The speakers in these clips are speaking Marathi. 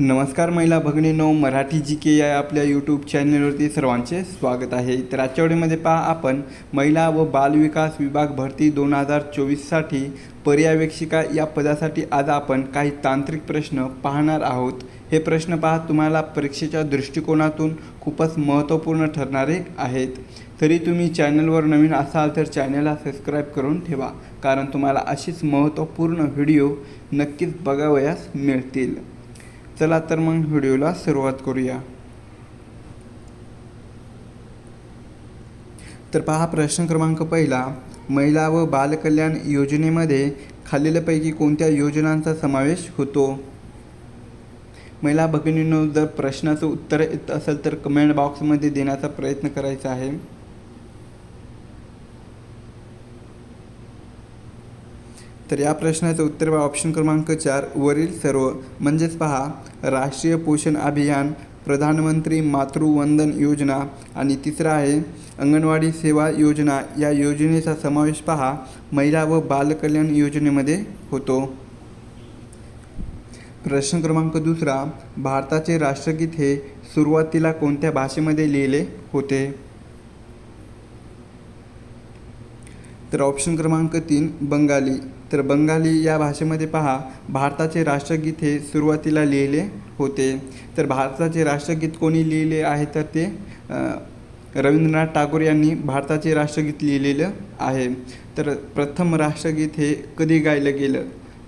नमस्कार महिला भगिनीनो मराठी जी के या आपल्या यूट्यूब चॅनलवरती सर्वांचे स्वागत आहे. तर आजच्या पहा आपण महिला व बालविकास विभाग भरती दोन हजार चोवीससाठी पर्यवेक्षिका या पदासाठी आज आपण काही तांत्रिक प्रश्न पाहणार आहोत. हे प्रश्न पहा तुम्हाला परीक्षेच्या दृष्टिकोनातून खूपच महत्त्वपूर्ण ठरणारे आहेत. तरी तुम्ही चॅनलवर नवीन असाल तर चॅनलला सबस्क्राईब करून ठेवा कारण तुम्हाला अशीच महत्त्वपूर्ण व्हिडिओ नक्कीच बघावयास मिळतील. चला तर मग व्हिडिओला सुरुवात करूया. तर पहा प्रश्न क्रमांक पहिला. महिला व बालकल्याण योजनेमध्ये खालीलपैकी कोणत्या योजनांचा समावेश होतो? महिला भगिनींनो जर प्रश्नाचं उत्तर येत असेल तर कमेंट बॉक्समध्ये देण्याचा प्रयत्न करायचा आहे. तर या प्रश्नाचं उत्तर बा ऑप्शन क्रमांक चार वरील सर्व. म्हणजेच पहा राष्ट्रीय पोषण अभियान प्रधानमंत्री मातृवंदन योजना आणि तिसरा आहे अंगणवाडी सेवा योजना. या योजनेचा समावेश पहा महिला व बालकल्याण योजनेमध्ये होतो. प्रश्न क्रमांक दुसरा भारताचे राष्ट्रगीत हे सुरुवातीला कोणत्या भाषेमध्ये लिहिले होते? तर ऑप्शन क्रमांक तीन बंगाली. तर बंगाली या भाषेमध्ये पहा भारताचे राष्ट्रगीत हे सुरुवातीला लिहिले होते. तर भारताचे राष्ट्रगीत कोणी लिहिले आहे तर ते रवींद्रनाथ टागोर यांनी भारताचे राष्ट्रगीत लिहिलेलं आहे. तर प्रथम राष्ट्रगीत हे कधी गायलं गेलं?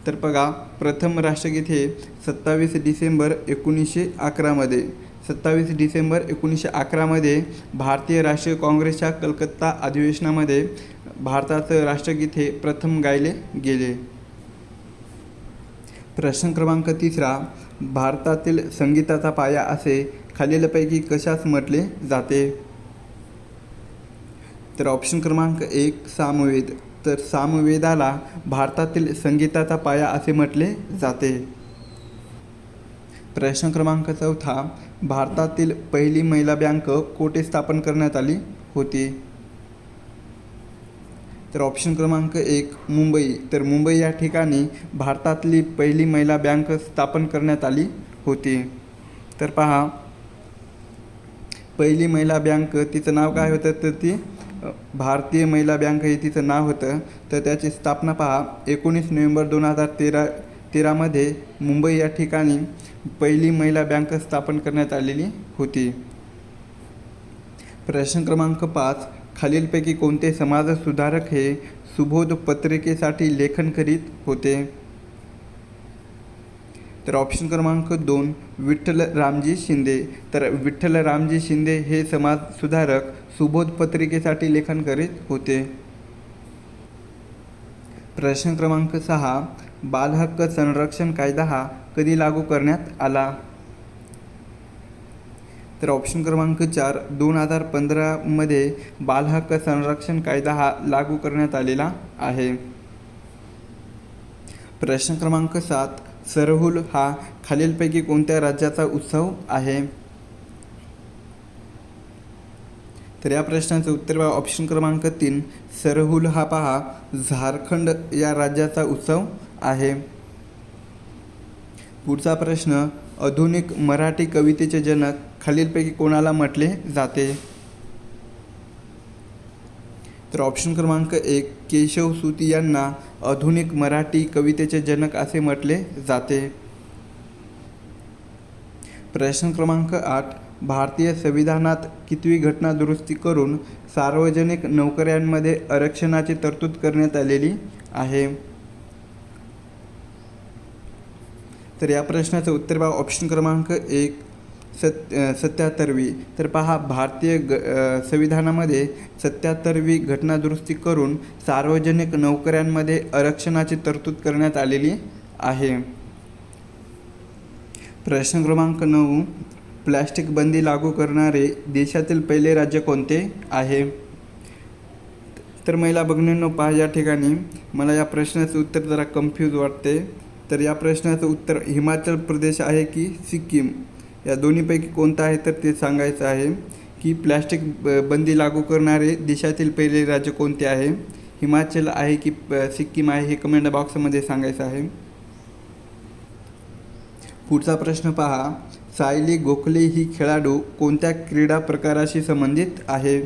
तर बघा प्रथम राष्ट्रगीत हे सत्तावीस डिसेंबर एकोणीसशे अकरामध्ये सत्तावीस डिसेंबर एकोणीसशे अकरामध्ये भारतीय राष्ट्रीय काँग्रेसच्या कलकत्ता अधिवेशनामध्ये भारताचं राष्ट्रगीत हे प्रथम गायले गेले. प्रश्न क्रमांक तिसरा भारतातील संगीताचा पाया असे खालीलपैकी कशास म्हटले जाते? तर ऑप्शन क्रमांक एक सामवेद. तर सामवेदाला भारतातील संगीताचा पाया असे म्हटले जाते. प्रश्न क्रमांक चौथा भारतातील पहिली महिला बँक कोठे स्थापन करण्यात आली होती? तर ऑप्शन क्रमांक एक मुंबई. तर मुंबई या ठिकाणी भारतातली पहिली महिला बँक स्थापन करण्यात आली होती. तर पहा पहिली महिला बँक तिचं नाव काय होतं? तर ती भारतीय महिला बँक हे तिचं नाव होतं. तर त्याची स्थापना पहा एकोणीस नोव्हेंबर दोन हजार तेरा तेरामध्ये मुंबई या ठिकाणी पहिली महिला बँक स्थापन करण्यात आलेली होती. प्रश्न क्रमांक पाच खालीलपैकी कोणते समाजसुधारक हे सुबोध पत्रिकेसाठी लेखन करीत होते? तर ऑप्शन क्रमांक दोन विठ्ठल रामजी शिंदे. तर विठ्ठल रामजी शिंदे हे समाजसुधारक सुबोध पत्रिकेसाठी लेखन करीत होते. प्रश्न क्रमांक सहा बालहक्क संरक्षण कायदा हा कधी लागू करण्यात आला? तर ऑप्शन क्रमांक चार दोन हजार पंधरामध्ये बालहक्क संरक्षण कायदा हा लागू करण्यात आलेला आहे. प्रश्न क्रमांक सात सरहुल हा खालीलपैकी कोणत्या राज्याचा उत्सव आहे? तर या प्रश्नाचं उत्तर पहा. ऑप्शन क्रमांक तीन सरहुल हा पहा झारखंड या राज्याचा उत्सव आहे. पुढचा प्रश्न आधुनिक मराठी कवितेचे जनक खालीलपैकी कोणाला म्हटले जाते? तर ऑप्शन क्रमांक एक केशव सुती यांना आधुनिक मराठी कवितेचे जनक असे म्हटले जाते. प्रश्न क्रमांक आठ भारतीय संविधानात कितवी घटना दुरुस्ती करून सार्वजनिक नोकऱ्यांमध्ये आरक्षणाची तरतूद करण्यात आलेली आहे? तर या प्रश्नाचं उत्तर पहा. ऑप्शन क्रमांक एक सत् सत्याहत्तरवी. तर पहा भारतीय ग संविधानामध्ये सत्याहत्तरवी घटना दुरुस्ती करून सार्वजनिक नोकऱ्यांमध्ये आरक्षणाची तरतूद करण्यात आलेली आहे. प्रश्न क्रमांक नऊ प्लॅस्टिक बंदी लागू करणारे देशातील पहिले राज्य कोणते आहे? तर महिला बघण्यांनो पहा या ठिकाणी. मला या प्रश्नाचं उत्तर जरा कन्फ्यूज वाटते. तर या प्रश्नाचं उत्तर हिमाचल प्रदेश आहे की सिक्कीम? या दोन्हीपैकी कोणतं आहे तर ते सांगायचं आहे की प्लॅस्टिक ब बंदी लागू करणारे देशातील पहिले राज्य कोणते आहे? हिमाचल आहे की सिक्कीम आहे हे कमेंट बॉक्समध्ये सांगायचं आहे. पुढचा प्रश्न पहा सायली गोखले ही खेळाडू कोणत्या क्रीडा प्रकाराशी संबंधित आहे?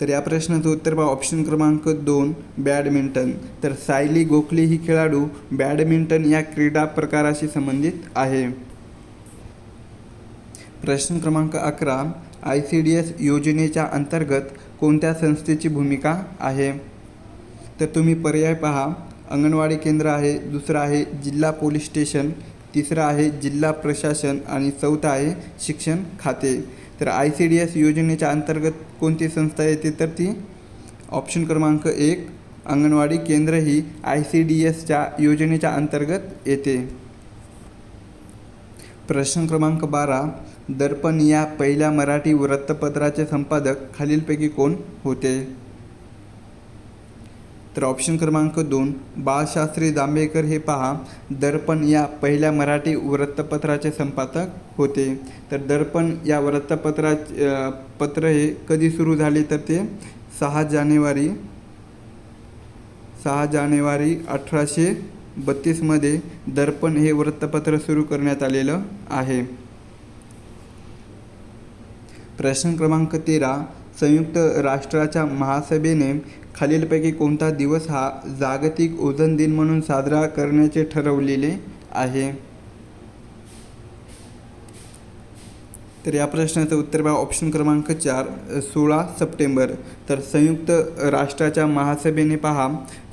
तर या प्रश्नाचं उत्तर पहा. ऑप्शन क्रमांक दोन बॅडमिंटन तर सायली गोखले ही खेळाडू बॅडमिंटन या क्रीडा प्रकाराशी संबंधित आहे. प्रश्न क्रमांक अकरा आय सी डी एस योजनेच्या अंतर्गत कोणत्या संस्थेची भूमिका आहे? तर तुम्ही पर्याय पहा. अंगणवाडी केंद्र आहे दुसरं आहे जिल्हा पोलीस स्टेशन तिसरं आहे जिल्हा प्रशासन आणि चौथं आहे शिक्षण खाते. तर आय सी डी एस योजनेच्या अंतर्गत कोणती संस्था येते? तर ती ऑप्शन क्रमांक एक अंगणवाडी केंद्र ही आय सी डी एसच्या योजनेच्या अंतर्गत येते. प्रश्न क्रमांक बारा दर्पण या पहिल्या मराठी वृत्तपत्राचे संपादक खालीलपैकी कोण होते? तर ऑप्शन क्रमांक दोन बाळशास्त्री जांभेकर हे पहा. दर्पण या पहिल्या मराठी वृत्तपत्राचे संपादक होते. तर दर्पण या वृत्तपत्रा पत्र हे कधी सुरू झाले तर ते? सहा जानेवारी सहा जानेवारी अठराशे बत्तीसमध्ये दर्पण हे वृत्तपत्र सुरू करण्यात आलेलं आहे. प्रश्न क्रमांक तेरा संयुक्त राष्ट्राच्या महासभेने खालीलपैकी कोणता दिवस हा जागतिक ओझोन दिन म्हणून साजरा करण्याचे ठरवलेले आहे? तर या प्रश्नाचं उत्तर बघा ऑप्शन क्रमांक चार सोळा सप्टेंबर. तर संयुक्त राष्ट्राच्या महासभेने पहा.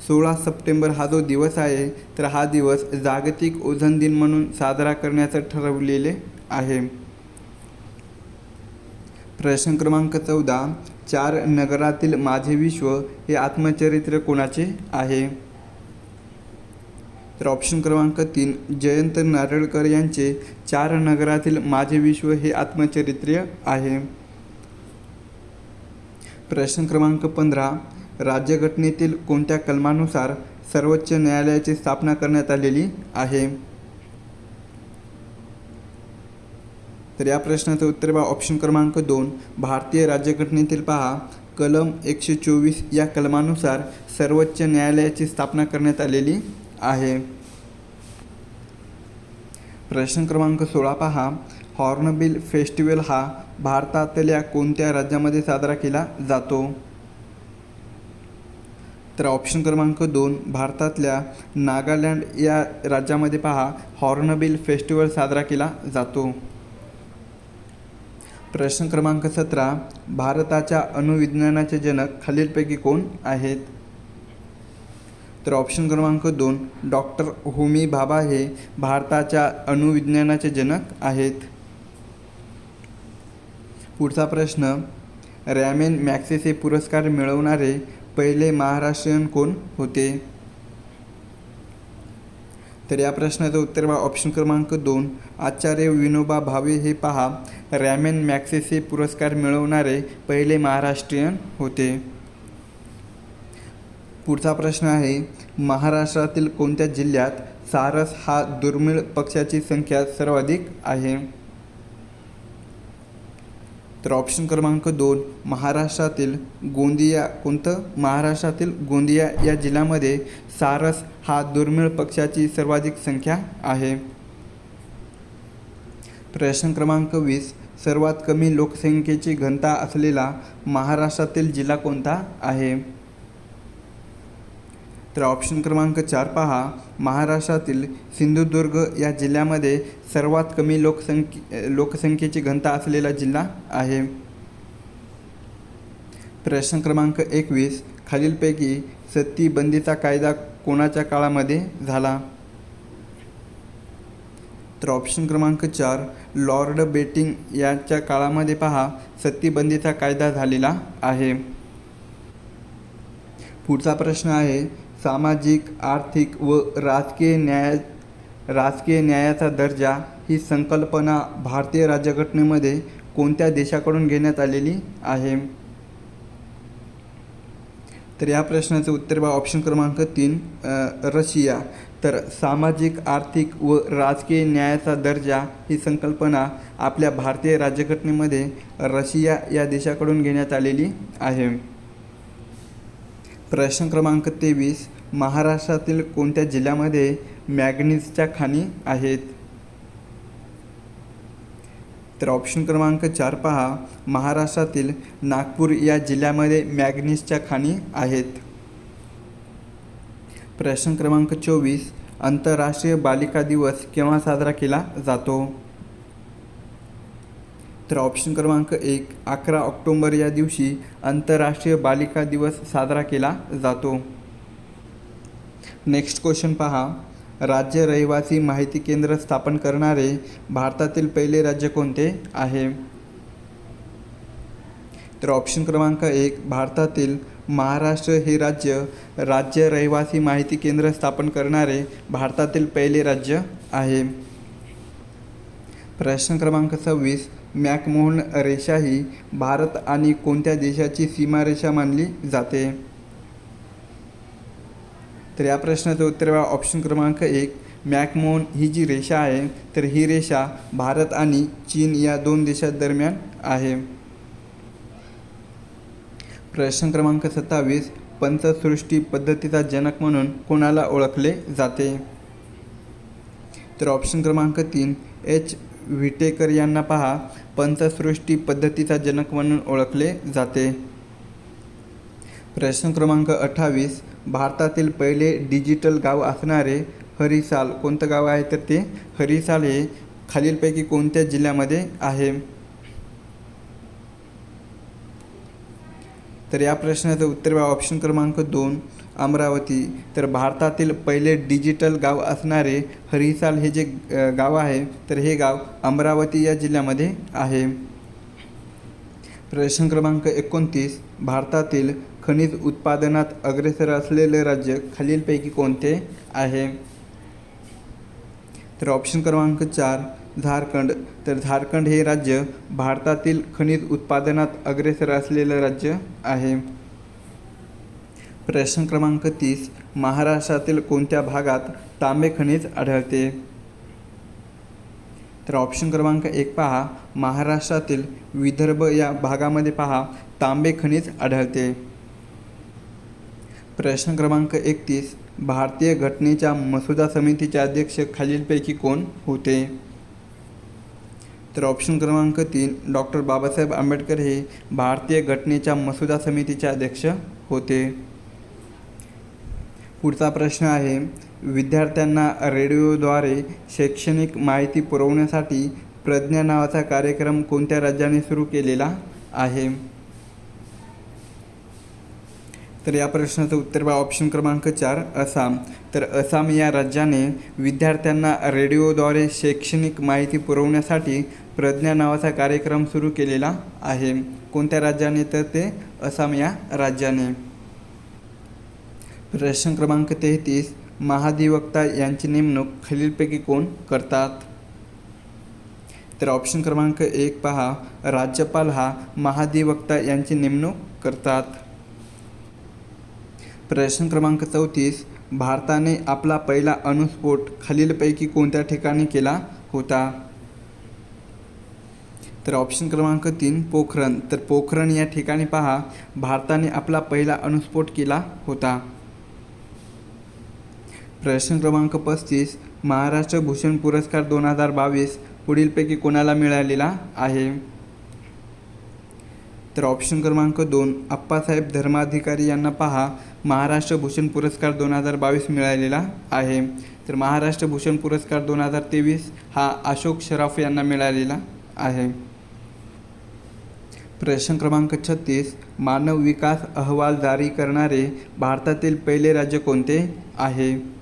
सोळा सप्टेंबर हा जो दिवस आहे तर हा दिवस जागतिक ओझोन दिन म्हणून साजरा करण्याचं ठरवलेले आहे. प्रश्न क्रमांक चौदा चार नगरातील माझे विश्व हे आत्मचरित्र कोणाचे आहे? तर ऑप्शन क्रमांक तीन जयंत नारळकर यांचे चार नगरातील माझे विश्व हे आत्मचरित्र आहे. प्रश्न क्रमांक पंधरा राज्यघटनेतील कोणत्या कलमानुसार सर्वोच्च न्यायालयाची स्थापना करण्यात आलेली आहे? तर या प्रश्नाचं उत्तर पहा. ऑप्शन क्रमांक दोन. भारतीय राज्यघटनेतील पहा. कलम एकशे चोवीस या कलमानुसार सर्वोच्च न्यायालयाची स्थापना करण्यात आलेली आहे. प्रश्न क्रमांक सोळा पहा. हॉर्नबिल फेस्टिवल हा भारतातल्या कोणत्या राज्यामध्ये साजरा केला जातो? तर ऑप्शन क्रमांक दोन. भारतातल्या नागालँड या राज्यामध्ये पहा. हॉर्नबिल फेस्टिवल साजरा केला जातो. प्रश्न क्रमांक सतरा भारताच्या अणुविज्ञानाचे जनक खालीलपैकी कोण आहेत? तर ऑप्शन क्रमांक दोन डॉक्टर होमी भाभा हे भारताच्या अणुविज्ञानाचे जनक आहेत. पुढचा प्रश्न रॅमेन मॅक्सेसे पुरस्कार मिळवणारे पहिले महाराष्ट्रीयन कोण होते? तर या प्रश्नाचं उत्तर बा ऑप्शन क्रमांक दोन. आचार्य विनोबा भावे हे पहा. रॅमेन मॅक्सेसे पुरस्कार मिळवणारे पहिले महाराष्ट्रीयन होते. पुढचा प्रश्न आहे महाराष्ट्रातील कोणत्या जिल्ह्यात सारस हा दुर्मिळ पक्षाची संख्या सर्वाधिक आहे? तर ऑप्शन क्रमांक दोन महाराष्ट्रातील गोंदिया कोणतं? महाराष्ट्रातील गोंदिया या जिल्ह्यामध्ये सारस हा दुर्मिळ पक्षाची सर्वाधिक संख्या आहे. प्रश्न क्रमांक वीस सर्वात कमी लोकसंख्येची घनता असलेला महाराष्ट्रातील जिल्हा कोणता आहे? तर ऑप्शन क्रमांक चार पहा. महाराष्ट्रातील सिंधुदुर्ग या जिल्ह्यामध्ये सर्वात कमी लोकसंख्ये लोकसंख्येची घनता असलेला जिल्हा आहे. प्रश्न क्रमांक एकवीस. खालीलपैकी सती बंदीचा कायदा कोणाच्या काळामध्ये झाला? तर ऑप्शन क्रमांक चार. लॉर्ड बेटिंग याच्या काळामध्ये पहा सत्तीबंदीचा कायदा झालेला आहे. पुढचा प्रश्न आहे सामाजिक आर्थिक व राजकीय न्याय राजकीय न्यायाचा दर्जा ही संकल्पना भारतीय राज्यघटनेमध्ये कोणत्या देशाकडून घेण्यात आलेली आहे? तर या प्रश्नाचं उत्तर बा ऑप्शन क्रमांक तीन रशिया. तर सामाजिक आर्थिक व राजकीय न्यायाचा दर्जा ही संकल्पना आपल्या भारतीय राज्यघटनेमध्ये रशिया या देशाकडून घेण्यात आलेली आहे. प्रश्न क्रमांक तेवीस महाराष्ट्रातील कोणत्या जिल्ह्यामध्ये मॅग्नीजच्या खाणी आहेत? तर ऑप्शन क्रमांक चार पहा. महाराष्ट्रातील नागपूर या जिल्ह्यामध्ये मॅग्नीजच्या खाणी आहेत. प्रश्न क्रमांक चोवीस आंतरराष्ट्रीय बालिका दिवस केव्हा साजरा केला जातो? तर ऑप्शन क्रमांक एक अकरा ऑक्टोंबर या दिवशी आंतरराष्ट्रीय बालिका दिवस साजरा केला जातो. नेक्स्ट क्वेश्चन पहा. राज्य रहिवासी माहिती केंद्र स्थापन करणारे भारतातील पहिले राज्य कोणते आहे? तर ऑप्शन क्रमांक एक भारतातील महाराष्ट्र हे राज्य राज्य रहिवासी माहिती केंद्र स्थापन करणारे भारतातील पहिले राज्य आहे. प्रश्न क्रमांक सव्वीस मॅकमोहन रेषा ही भारत आणि कोणत्या देशाची सीमारेषा मानली जाते? तर या प्रश्नाचं उत्तर बघा ऑप्शन क्रमांक एक मॅकमोहन ही जी रेषा आहे तर ही रेषा भारत आणि चीन या दोन देशांदरम्यान आहे. प्रश्न क्रमांक सत्तावीस पंचसृष्टी पद्धतीचा जनक म्हणून कोणाला ओळखले जाते? तर ऑप्शन क्रमांक तीन एच. व्हिटेकर यांना पहा. पंचसृष्टी पद्धतीचा जनक म्हणून ओळखले जाते. प्रश्न क्रमांक अठ्ठावीस. भारतातील पहिले डिजिटल गाव असणारे हरिसाल. कोणतं गाव आहे तर ते हरिसाल हे खालीलपैकी कोणत्या जिल्ह्यामध्ये आहे? तर या प्रश्नाचं उत्तर ऑप्शन क्रमांक दोन. अमरावती. तर भारतातील पहिले डिजिटल गाव असणारे हरिसाल हे जे गाव आहे तर हे गाव अमरावती या जिल्ह्यामध्ये आहे. प्रश्न क्रमांक एकोणतीस भारतातील खनिज उत्पादनात अग्रेसर असलेले राज्य खालीलपैकी कोणते आहे? तर ऑप्शन क्रमांक चार झारखंड. तर झारखंड हे राज्य भारतातील खनिज उत्पादनात अग्रेसर असलेलं राज्य आहे. प्रश्न क्रमांक तीस महाराष्ट्रातील कोणत्या भागात तांबे खनिज आढळते? तर ऑप्शन क्रमांक एक पहा. महाराष्ट्रातील विदर्भ या भागामध्ये पहा तांबे खनिज आढळते. प्रश्न क्रमांक एकतीस भारतीय घटनेच्या मसुदा समितीचे अध्यक्ष खालीलपैकी कोण होते? तर ऑप्शन क्रमांक तीन डॉक्टर बाबासाहेब आंबेडकर हे भारतीय घटनेच्या मसुदा समितीचे अध्यक्ष होते. पुढचा प्रश्न आहे विद्यार्थ्यांना रेडिओद्वारे शैक्षणिक माहिती पुरवण्यासाठी प्रज्ञा नावाचा कार्यक्रम कोणत्या राज्याने सुरू केलेला आहे? तर या प्रश्नाचं उत्तर बा ऑप्शन क्रमांक चार आसाम तर आसाम या राज्याने विद्यार्थ्यांना रेडिओद्वारे शैक्षणिक माहिती पुरवण्यासाठी प्रज्ञा नावाचा कार्यक्रम सुरू केलेला आहे. कोणत्या राज्याने? तर ते आसाम या राज्याने. प्रश्न क्रमांक तेहतीस महाधिवक्ता यांची नेमणूक खालीलपैकी कोण करतात? तर ऑप्शन क्रमांक एक पहा. राज्यपाल हा महाधिवक्ता यांची नेमणूक करतात. प्रश्न क्रमांक चौतीस. भारताने आपला पहिला अणुस्फोट खालीलपैकी कोणत्या ठिकाणी केला होता? तर ऑप्शन क्रमांक तीन पोखरण. तर पोखरण या ठिकाणी पहा. भारताने आपला पहिला अणुस्फोट केला होता. प्रश्न क्रमांक पस्तीस महाराष्ट्र भूषण पुरस्कार दोन हजार बावीस पुढीलपैकी कोणाला मिळालेला आहे? तर ऑप्शन क्रमांक दोन अप्पासाहेब धर्माधिकारी यांना पहा महाराष्ट्र भूषण पुरस्कार दोन हजार बावीस मिळालेला आहे. तर महाराष्ट्र भूषण पुरस्कार दोन हजार तेवीस हा अशोक शराफ यांना मिळालेला आहे. प्रश्न क्रमांक छत्तीस मानव विकास अहवाल जारी करणारे भारतातील पहिले राज्य कोणते आहे?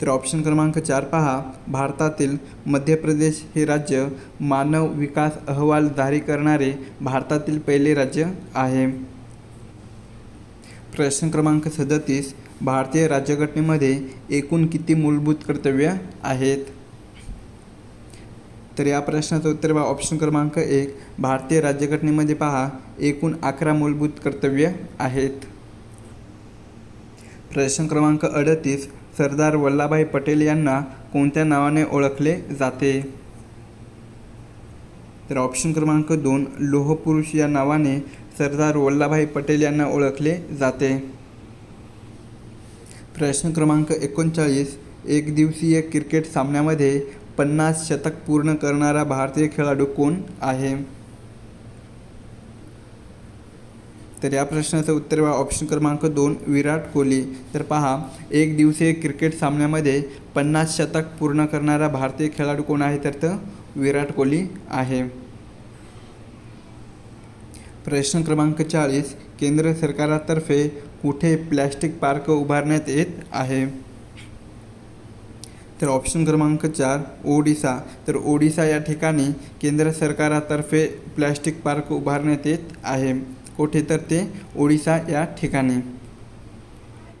तर ऑप्शन क्रमांक चार पहा. भारतातील मध्य प्रदेश हे राज्य मानव विकास अहवाल जारी करणारे भारतातील पहिले राज्य आहे. प्रश्न क्रमांक सदतीस. भारतीय राज्यघटनेमध्ये एकूण किती मूलभूत कर्तव्य आहेत? तर या प्रश्नाचं उत्तर बा ऑप्शन क्रमांक एक. भारतीय राज्यघटनेमध्ये पहा. एकूण अकरा मूलभूत कर्तव्य आहेत. प्रश्न क्रमांक अडतीस सरदार वल्लभभाई पटेल यांना कोणत्या नावाने ओळखले जाते? तर ऑप्शन क्रमांक दोन लोहपुरुष या नावाने सरदार वल्लभभाई पटेल यांना ओळखले जाते. प्रश्न क्रमांक एकोणचाळीस एकदिवसीय क्रिकेट सामन्यामध्ये पन्नास शतक पूर्ण करणारा भारतीय खेळाडू कोण आहे? तर या प्रश्नाचं उत्तर बघा ऑप्शन क्रमांक दोन विराट कोहली. तर पहा एक दिवसीय क्रिकेट सामन्यामध्ये पन्नास शतक पूर्ण करणारा भारतीय खेळाडू कोण आहे? तर तो विराट कोहली आहे. प्रश्न क्रमांक चाळीस केंद्र सरकारातर्फे कुठे प्लॅस्टिक पार्क उभारण्यात येत आहे? तर ऑप्शन क्रमांक चार ओडिसा. तर ओडिसा या ठिकाणी केंद्र सरकारातर्फे प्लॅस्टिक पार्क उभारण्यात येत आहे. कुठे तर ते ओडिसा या ठिकाणी.